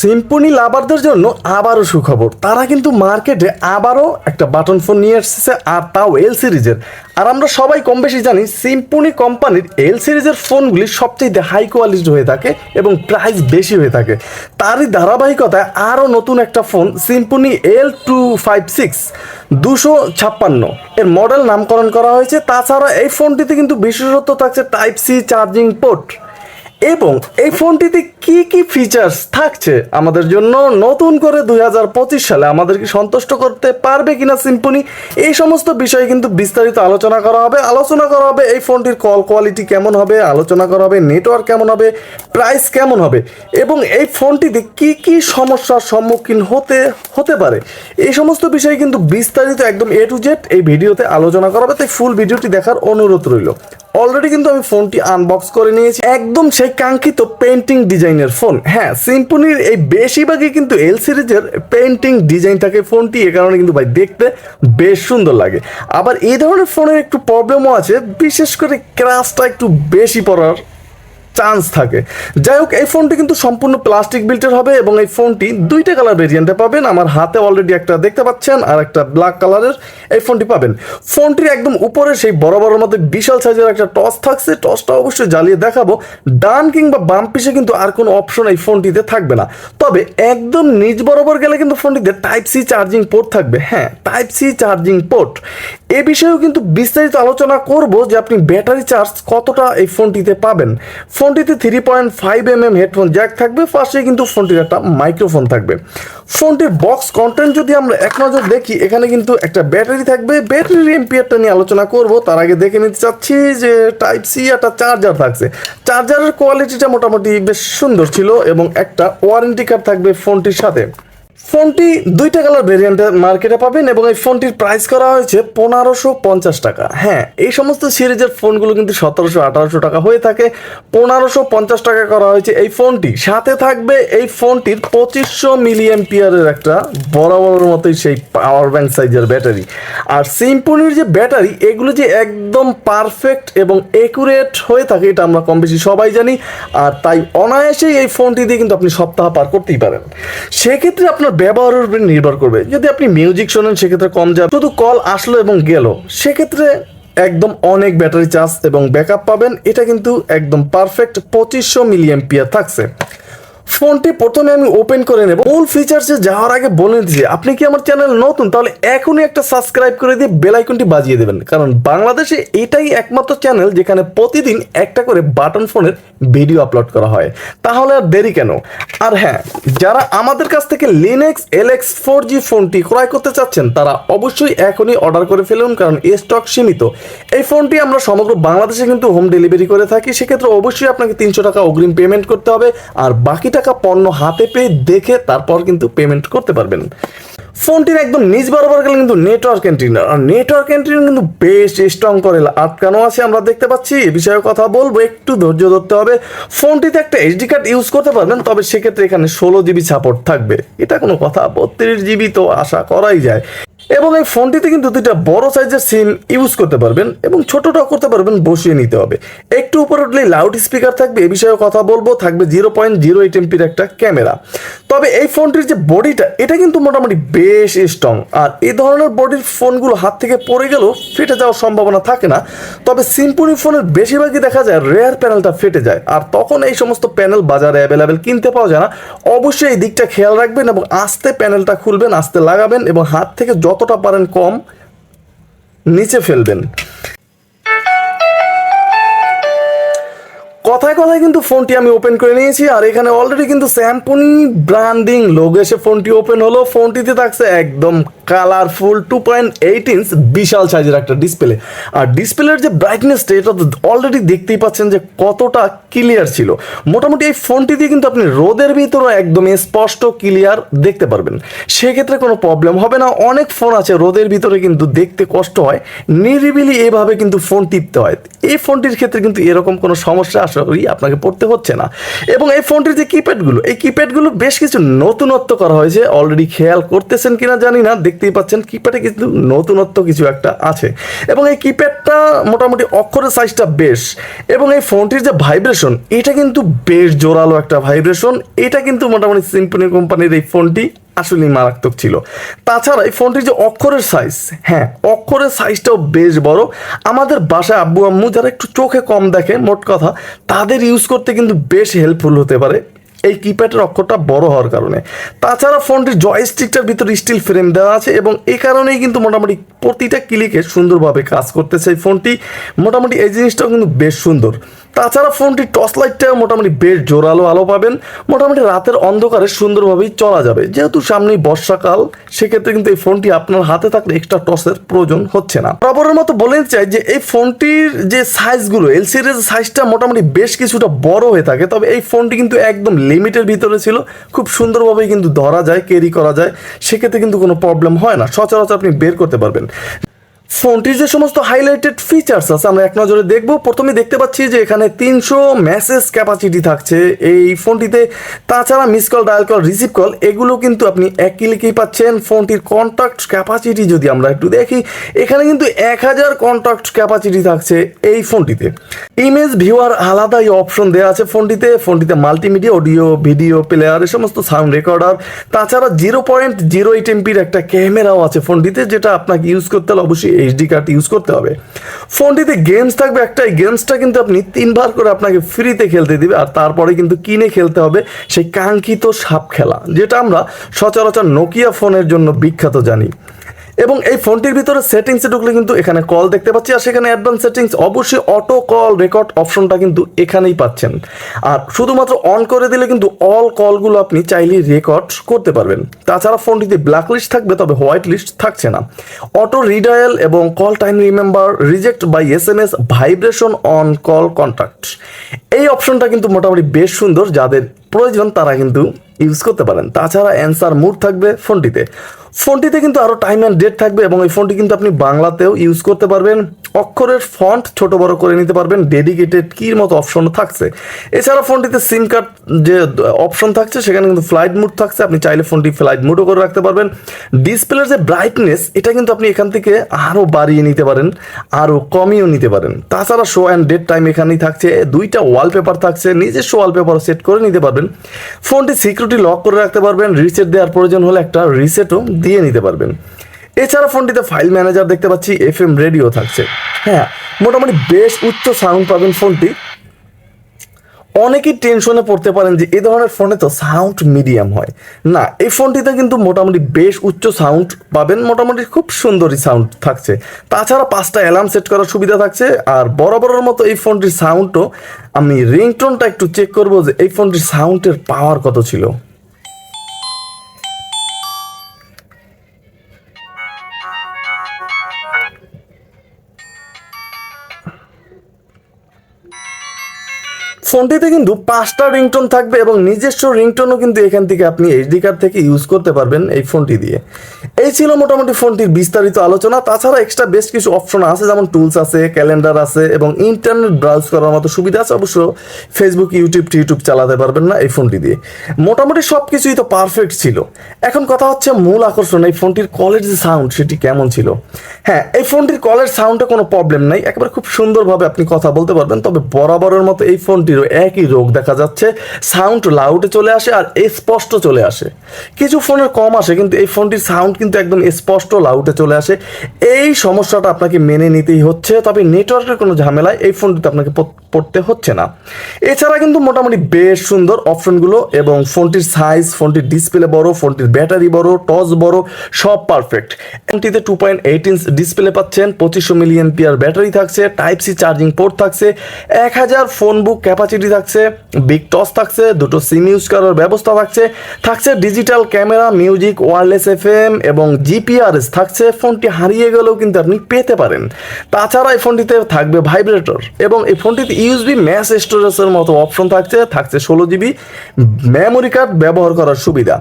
Symphony লাভারদের জন্য আবারও সুখবর। তারা কিন্তু মার্কেটে আবারও একটা বাটন ফোন নিয়ে এসেছে, আর তাও এল সিরিজের। আর আমরা সবাই কম বেশি জানি সিম্পনি কোম্পানির এল সিরিজের ফোনগুলি সবচেয়ে হাই কোয়ালিটি হয়ে থাকে এবং প্রাইস বেশি হয়ে থাকে। তারই ধারাবাহিকতায় আরও নতুন একটা phone Symphony L two five six দুশো ছাপ্পান্ন। এর মডেল নামকরণ করা হয়েছে। তাছাড়া এই ফোনটিতে কিন্তু বিশেষত্ব থাকছে টাইপ সি চার্জিং পোর্ট এবং এই ফোনটিতে কি কি ফিচার্স থাকছে আমাদের জন্য নতুন করে দুই হাজার পঁচিশ সালে আমাদেরকে সন্তুষ্ট করতে পারবে কিনা সিম্পনি এই সমস্ত বিষয়ে কিন্তু বিস্তারিত আলোচনা করা হবে। আলোচনা করা হবে এই ফোনটির কল কোয়ালিটি কেমন হবে, আলোচনা করা হবে নেটওয়ার্ক কেমন হবে প্রাইস কেমন হবে, এবং এই ফোনটিতে কি কি সমস্যার সম্মুখীন হতে হতে পারে। এই সমস্ত বিষয়ে কিন্তু বিস্তারিত একদম এ টু জেড এই ভিডিওতে আলোচনা করা হবে, তাই ফুল ভিডিওটি দেখার অনুরোধ রইল। অলরেডি কিন্তু আমি ফোনটি আনবক্স করে নিয়েছি। একদম সেই কাঙ্ক্ষিত পেন্টিং ডিজাইনের ফোন হ্যাঁ সিম্পনির এই বেশিরভাগই কিন্তু এল সিরিজের পেন্টিং ডিজাইন থাকে ফোনটি। এ কারণে কিন্তু ভাই দেখতে বেশ সুন্দর লাগে। আবার এই ধরনের ফোনের একটু প্রবলেমও আছে। বিশেষ করে ক্রাশটা একটু বেশি পড়ার চান্স থাকে। যাই হোক, এই ফোনটি কিন্তু সম্পূর্ণ প্লাস্টিক বিল্টের হবে এবং এই ফোনটি দুইটা কালার ভেরিয়েন্টে পাবেন। আমার হাতে অলরেডি একটা দেখতে পাচ্ছেন আর একটা ব্ল্যাক কালারের এই ফোনটি পাবেন। ফোনটির একদম উপরে সেই বড় বড় মধ্যে বিশাল সাইজের একটা টস থাকছে। টসটা অবশ্যই জ্বালিয়ে দেখাবো। ডান কিংবা বাম পিসে কিন্তু আর কোনো অপশন এই ফোনটিতে থাকবে না। তবে একদম নিজ বরাবর গেলে কিন্তু ফোনটিতে টাইপ সি চার্জিং পোর্ট থাকবে। হ্যাঁ টাইপ সি চার্জিং পোর্ট এ বিষয়েও কিন্তু বিস্তারিত আলোচনা করব যে আপনি ব্যাটারি চার্জ কতটা এই ফোনটিতে পাবেন। ফোনটিতে three point five M M headphone jack থাকবে, পাশে কিন্তু ফোনটির একটা মাইক্রোফোন থাকবে। ফোনটির বক্স কন্টেন্ট যদি আমরা এক নজর দেখি, এখানে কিন্তু একটা ব্যাটারি থাকবে। ব্যাটারির এমপিয়ারটা নিয়ে আলোচনা করব। তার আগে দেখে নিতে চাচ্ছি যে টাইপ সি একটা চার্জার থাকছে। চার্জারের কোয়ালিটিটা মোটামুটি বেশ সুন্দর ছিল এবং একটা ওয়ারেন্টি কার্ড থাকবে ফোনটির সাথে। ফোনটি দুইটা কালার ভেরিয়েন্টে মার্কেটে পাবেন এবং এই ফোনটির প্রাইস করা হয়েছে পনেরোশো পঞ্চাশ টাকা। হ্যাঁ এই সমস্ত সিরিজের ফোনগুলো কিন্তু সতেরোশো আঠারোশো টাকা হয়ে থাকে। পনেরোশো পঞ্চাশ টাকা করা হয়েছে এই ফোনটি। সাথে থাকবে এই ফোনটির পঁচিশশো মিলিয়ন পিয়ারের একটা বড় বড় মতোই সেই পাওয়ার ব্যাংক সাইজের ব্যাটারি আর সিম্পনির যে ব্যাটারি এগুলো যে একদম পারফেক্ট এবং একুরেট হয়ে থাকে, এটা আমরা কম বেশি সবাই জানি। আর তাই অনায়াসেই এই ফোনটি দিয়ে কিন্তু আপনি সপ্তাহ পার করতেই পারেন। সেক্ষেত্রে আপনার ব্যবহারের উপর নির্ভর করবে। যদি আপনি মিউজিক শোনেন, সেক্ষেত্রে কম যাবে শুধু কল আসলো এবং গেল, সেক্ষেত্রে একদম অনেক ব্যাটারি চার্জ এবং ব্যাকআপ পাবেন। এটা কিন্তু একদম পারফেক্ট পঁচিশশো মিলিয়ন পিয়ার থাকছে। ফোনটি প্রথমে আমি ওপেন করে নেব। মূল ফিচার্সে যাওয়ার আগে বলে দিচ্ছি, আপনি কি আমার চ্যানেল নতুন? তাহলে এখনই একটা সাবস্ক্রাইব করে দিয়ে বেল আইকনটি বাজিয়ে দেবেন। কারণ বাংলাদেশে এটাই একমাত্র চ্যানেল যেখানে প্রতিদিন একটা করে বাটন ফোনের ভিডিও আপলোড করা হয়। তাহলে আর দেরি কেন? আর হ্যাঁ যারা আমাদের কাছ থেকে লিনেক্স এলএক্স ফোর জি ফোনটি ক্রয় করতে চাচ্ছেন, তারা অবশ্যই এখনই অর্ডার করে ফেলুন, কারণ স্টক সীমিত। এই ফোনটি আমরা সমগ্র বাংলাদেশে কিন্তু হোম ডেলিভারি করে থাকি, সেক্ষেত্রে অবশ্যই আপনাকে তিনশো টাকা অগ্রিম পেমেন্ট করতে হবে, আর বাকি টাকা পণ্য হাতে পেয়ে দেখে তারপর কিন্তু পেমেন্ট করতে পারবেন। ফোনটির একদম নিচ বরাবর গেলে কিন্তু নেটওয়ার্ক এন্ট্রিনার আর নেটওয়ার্ক এন্ট্রিনার কিন্তু বেশ স্ট্রং করে আটকানো আছে আমরা দেখতে পাচ্ছি। এ বিষয়ে কথা বলব, একটু ধৈর্য ধরতে হবে। ফোনটিতে একটা এইচডি কার্ড ইউজ করতে পারবেন, তবে সেক্ষেত্রে এখানে ষোলো জিবি সাপোর্ট থাকবে। এটা কোনো কথা, বত্রিশ জিবি তো আশা করাই যায়। এবং এই ফোনটিতে কিন্তু দুইটা বড় সাইজের সিম ইউজ করতে পারবেন এবং ছোটটাও করতে পারবেন, বসিয়ে নিতে হবে। একটু উপরে উঠলেই লাউড স্পিকার থাকবে, এ বিষয়ে কথা বলব, থাকবে জিরো পয়েন্ট জিরো এইট এমপির একটা ক্যামেরা। তবে এই ফোনটির যে বডিটা, এটা কিন্তু মোটামুটি বেশ স্ট্রং আর এই ধরনের বডির ফোনগুলো হাত থেকে পড়ে গেলেও ফেটে যাওয়ার সম্ভাবনা থাকে না। তবে সিম্পনি ফোনের বেশিরভাগই দেখা যায় রেয়ার প্যানেলটা ফেটে যায়। আর তখন এই সমস্ত প্যানেল বাজারে অ্যাভেলেবেল কিনতে পাওয়া যায় না। অবশ্যই এই দিকটা খেয়াল রাখবেন এবং আস্তে প্যানেলটা খুলবেন, আস্তে লাগাবেন এবং হাত থেকে যতটা পারেন কম, নিচে ফেলবেন। কথায় কথায় কিন্তু ফোনটি আমি ওপেন করে নিয়েছি, আর এখানে অলরেডি কিন্তু স্যাম্পনি ব্র্যান্ডিং লোক এসে ফোনটি ওপেন হলো। ফোনটিতে থাকছে একদম colourful two point eight inch বিশাল সাইজের একটা ডিসপ্লে আর ডিসপ্লের যে ব্রাইটনেসটা এটা তো অলরেডি দেখতেই পাচ্ছেন যে কতটা ক্লিয়ার ছিল। মোটামুটি এই ফোনটি দিয়ে কিন্তু আপনি রোদের ভিতরে একদম স্পষ্ট ক্লিয়ার দেখতে পারবেন। সেক্ষেত্রে কোনো প্রবলেম হবে না। অনেক ফোন আছে, রোদের ভিতরে কিন্তু দেখতে কষ্ট হয়। নিরিবিলি এভাবে কিন্তু ফোন টিপতে হয়। এই ফোনটির ক্ষেত্রে কিন্তু এরকম কোনো সমস্যা আশা করি আপনাকে পড়তে হচ্ছে না। এবং এই ফোনটির যে কিপ্যাডগুলো এই কিপ্যাডগুলো বেশ কিছু নতুনত্ব করা হয়েছে। অলরেডি খেয়াল করতেছেন কিনা জানি না দেখতেই পাচ্ছেন কিপ্যাডে কিন্তু নতুনত্ব কিছু একটা আছে। এবং এই কিপ্যাডটা মোটামুটি অক্ষরের সাইজটা বেশ, এবং এই ফোনটির যে ভাইব্রেশন এটা কিন্তু বেশ জোরালো একটা ভাইব্রেশন এটা কিন্তু মোটামুটি সিম্পনি কোম্পানির এই ফোনটি আসলেই মারাত্মক ছিল। তাছাড়া এই ফোনটির যে অক্ষরের সাইজ হ্যাঁ অক্ষরের সাইজটাও বেশ বড়। আমাদের বাসায় আব্বু আম্মু যারা একটু চোখে কম দেখে, মোট কথা, তাদের ইউজ করতে কিন্তু বেশ হেল্পফুল হতে পারে। এই কিপ্যাডের অক্ষরটা বড় হওয়ার কারণে। তাছাড়া ফোনটির জয়স্টিকটার ভিতরে স্টিল ফ্রেম দেওয়া আছে এবং এই কারণেই কিন্তু মোটামুটি প্রতিটা ক্লিকে সুন্দরভাবে কাজ করতেছে এই ফোনটি। মোটামুটি এই জিনিসটাও কিন্তু বেশ সুন্দর। তাছাড়া ফোনটির টর্চ লাইটটা মোটামুটি বেশ জোরালো আলো পাবেন। মোটামুটি রাতের অন্ধকারে সুন্দরভাবেই চলা যাবে। যেহেতু সামনেই বর্ষাকাল, সেক্ষেত্রে কিন্তু এই ফোনটি আপনার হাতে থাকলে এক্সট্রা টর্চের প্রয়োজন হচ্ছে না। বরাবরের মতো বলে চাই যে, এই ফোনটির যে সাইজগুলো এল সিরিজ সাইজটা মোটামুটি বেশ কিছুটা বড় হয়ে থাকে। তবে এই ফোনটি কিন্তু একদম লিমিটের ভিতরে ছিল। খুব সুন্দরভাবেই কিন্তু ধরা যায় ক্যারি করা যায়। সেক্ষেত্রে কিন্তু কোনো প্রবলেম হয় না। সচরাচর আপনি বের করতে পারবেন। ফোনটির যে সমস্ত হাইলাইটেড ফিচার্স আছে, আমরা এক নজরে দেখব। প্রথমে দেখতে পাচ্ছি যে এখানে তিনশো মেসেজ ক্যাপাসিটি থাকছে এই ফোনটিতে। তাছাড়া miss call dial call receive call এগুলো কিন্তু আপনি এক ক্লিকেই পাচ্ছেন। ফোনটির কন্ট্যাক্ট ক্যাপাসিটি যদি আমরা একটু দেখি, এখানে কিন্তু এক হাজার কন্ট্যাক্ট ক্যাপাসিটি থাকছে এই ফোনটিতে। ইমেজ ভিউয়ার আলাদাই অপশন দেওয়া আছে ফোনটিতে। ফোনটিতে মাল্টিমিডিয়া অডিও ভিডিও প্লেয়ার এই সমস্ত সাউন্ড রেকর্ডার তাছাড়া জিরো পয়েন্ট জিরো এইট এমপির একটা ক্যামেরাও আছে ফোনটিতে, যেটা আপনাকে ইউজ করতে হলে অবশ্যই এইচডি কার্ড ইউজ করতে হবে। ফোনটিতে গেমস থাকবে, একটাই গেমসটা কিন্তু আপনি তিনবার করে আপনাকে ফ্রিতে খেলতে দিবে আর তারপরে কিন্তু কিনে খেলতে হবে সেই কাঙ্ক্ষিত সাপ খেলা, যেটা আমরা সচরাচর নোকিয়া ফোনের জন্য বিখ্যাত জানি। এবং এই ফোনটির ভিতরে সেটিংসে ঢুকলে কিন্তু এখানে কল দেখতে পাচ্ছি। আর সেখানে অ্যাডভান্স সেটিংস অবশ্যই অটো কল রেকর্ড অপশনটা কিন্তু এখানেই পাচ্ছেন। আর শুধুমাত্র অন করে দিলে কিন্তু অল কলগুলো আপনি চাইলেই রেকর্ড করতে পারবেন। তাছাড়া ফোনটিতে ব্ল্যাক লিস্ট থাকবে, তবে হোয়াইট লিস্ট থাকছে না। অটো রিডায়াল এবং call time remember reject by S M S vibration on call contact এই অপশনটা কিন্তু মোটামুটি বেশ সুন্দর। যাদের প্রয়োজন তারা কিন্তু ইউজ করতে পারেন। তাছাড়া অ্যান্সার মুড থাকবে ফোনটিতে। ফোনটিতে কিন্তু আরও টাইম অ্যান্ড ডেট থাকবে এবং এই ফোনটি কিন্তু আপনি বাংলাতেও ইউজ করতে পারবেন। অক্ষরের ফন্ট ছোট বড় করে নিতে পারবেন ডেডিকেটেড কির মতো অপশন থাকছে। এছাড়া ফোনটিতে সিম কার্ড যে অপশন থাকছে, সেখানে কিন্তু ফ্লাইট মুড থাকছে। আপনি চাইলে ফোনটি ফ্লাইট মুডও করে রাখতে পারবেন। ডিসপ্লের যে ব্রাইটনেস এটা কিন্তু আপনি এখান থেকে আরও বাড়িয়ে নিতে পারেন, আরও কমিয়েও নিতে পারেন। তাছাড়া শো অ্যান্ড ডেট টাইম এখানেই থাকছে। দুইটা ওয়ালপেপার থাকছে নিজস্ব ওয়ালপেপার সেট করে নিতে পারবেন। ফোনটি সিকিউরিটি লক করে রাখতে পারবেন। রিসেট দেওয়ার প্রয়োজন হলে একটা রিসেটও দিয়ে নিতে পারবেন। এছাড়া ফোনটিতে ফাইল ম্যানেজার দেখতে পাচ্ছি এফ এম রেডিও থাকছে। হ্যাঁ মোটামুটি বেশ উচ্চ সাউন্ড পাবেন ফোনটি। অনেকেই টেনশনে পড়তে পারেন যে এই ধরনের ফোনে তো সাউন্ড মিডিয়াম হয়। না, এই ফোনটিতে কিন্তু মোটামুটি বেশ উচ্চ সাউন্ড পাবেন, মোটামুটি খুব সুন্দরই সাউন্ড থাকছে। তাছাড়া পাঁচটা অ্যালার্ম সেট করার সুবিধা থাকছে, আর বরাবরের মতো এই ফোনটির সাউন্ডও আমি রিংটোনটা একটু চেক করব যে এই ফোনটির সাউন্ডের পাওয়ার কত ছিল। ফোনটিতে কিন্তু পাঁচটা রিংটোন থাকবে এবং নিজস্ব রিংটোনও কিন্তু এখান থেকে আপনি এইচডি কার্ড থেকে ইউজ করতে পারবেন এই ফোনটি দিয়ে। এই ছিল মোটামুটি ফোনটির বিস্তারিত আলোচনা। তাছাড়া এক্সট্রা বেশ কিছু অপশন আছে, যেমন টুলস আছে ক্যালেন্ডার আছে এবং ইন্টারনেট ব্রাউজ করার মতো সুবিধা আছে। অবশ্য ফেসবুক ইউটিউব টিউটিউব চালাতে পারবেন না এই ফোনটি দিয়ে। মোটামুটি সব কিছুই তো পারফেক্ট ছিল। এখন কথা হচ্ছে মূল আকর্ষণ, এই ফোনটির কলের যে সাউন্ড সেটি কেমন ছিল? হ্যাঁ এই ফোনটির কলের সাউন্ডে কোনো প্রবলেম নাই। একেবারে খুব সুন্দরভাবে আপনি কথা বলতে পারবেন, তবে বরাবরের মতো এই ফোনটিরও একই রোগ দেখা যাচ্ছে সাউন্ড লাউডে চলে আসে আর স্পষ্ট চলে আসে। কিছু ফোনের কম আসে, কিন্তু এই ফোনটির সাউন্ড কিন্তু একদম স্পষ্ট লাউডে চলে আসে। এই সমস্যাটা আপনাকে মেনে নিতেই হচ্ছে, তবে নেটওয়ার্কের কোনো ঝামেলায় এই ফোনটিতে আপনাকে পড়তে হচ্ছে না। এছাড়া কিন্তু মোটামুটি বেশ সুন্দর অপশনগুলো এবং ফোনটির সাইজ ফোনটির ডিসপ্লে বড় ফোনটির ব্যাটারি বড় টস বড়, সব পারফেক্ট ফোনটিতে two point eight inch display পাচ্ছেন, পঁচিশশো মিলিয়ন পিয়ার ব্যাটারি থাকছে টাইপ সি চার্জিং পোর্ট থাকছে, এক হাজার ফোন বুক ক্যাপাসিটি থাকছে বিগ টস থাকছে, দুটো সিম ইউজ করার ব্যবস্থা থাকছে থাকছে digital camera music wireless F M এবং জিপিআরএস থাকছে, ফোনটি হারিয়ে গেলেও কিন্তু আপনি পেতে পারেন। তাছাড়া এই ফোনটিতে থাকবে ভাইব্রেটর এবং এই ফোনটিতে ইউএসবি ম্যাস স্টোরেজের মতো অপশন থাকছে থাকছে ষোলো জিবি মেমোরি কার্ড ব্যবহার করার সুবিধা।